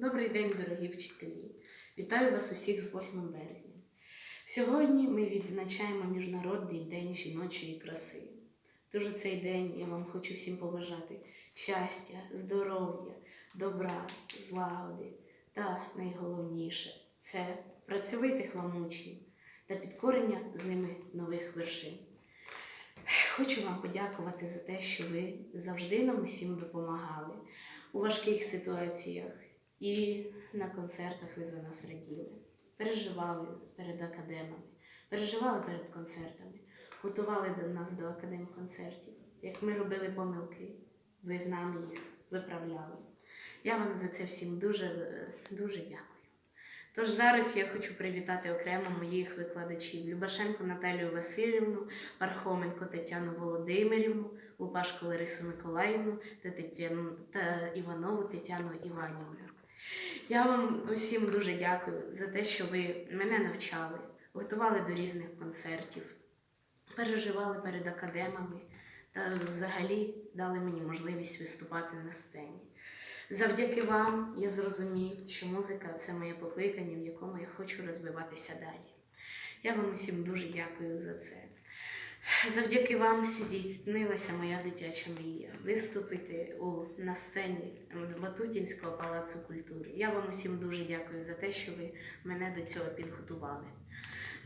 Добрий день, дорогі вчителі! Вітаю вас усіх з 8 березня. Сьогодні ми відзначаємо Міжнародний день жіночої краси. Тож у цей день я вам хочу всім побажати щастя, здоров'я, добра, злагоди та найголовніше це працьовитих вам учнів та підкорення з ними нових вершин. Хочу вам подякувати за те, що ви завжди нам усім допомагали у важких ситуаціях і на концертах ви за нас раділи. Переживали перед академами, переживали перед концертами, готували до нас до академ-концертів. Як ми робили помилки, ви з нами їх виправляли. Я вам за це всім дуже, дуже дякую. Тож зараз я хочу привітати окремо моїх викладачів Любашенко Наталію Васильівну, Пархоменко Тетяну Володимирівну, Лупашко Ларису Миколаївну та, Тетяну, та Іванову Тетяну Іванівну. Я вам усім дуже дякую за те, що ви мене навчали, готували до різних концертів, переживали перед академами та взагалі дали мені можливість виступати на сцені. Завдяки вам я зрозумів, що музика це моє покликання, в якому я хочу розвиватися далі. Я вам усім дуже дякую за це. Завдяки вам здійснилася моя дитяча мрія виступити у, на сцені Батутінського палацу культури. Я вам усім дуже дякую за те, що ви мене до цього підготували.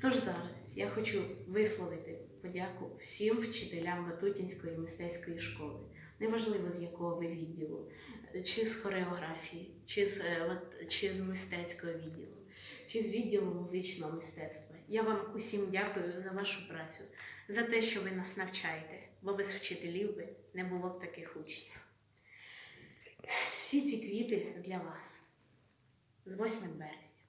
Тож зараз я хочу висловити подяку всім вчителям Батутінської мистецької школи, неважливо з якого ви відділу, чи з хореографії, чи з, е, чи з мистецького відділу, чи з відділу музичного мистецтва. Я вам усім дякую за вашу працю, за те, що ви нас навчаєте, бо без вчителів би не було б таких учнів. Всі ці квіти для вас з 8 березня.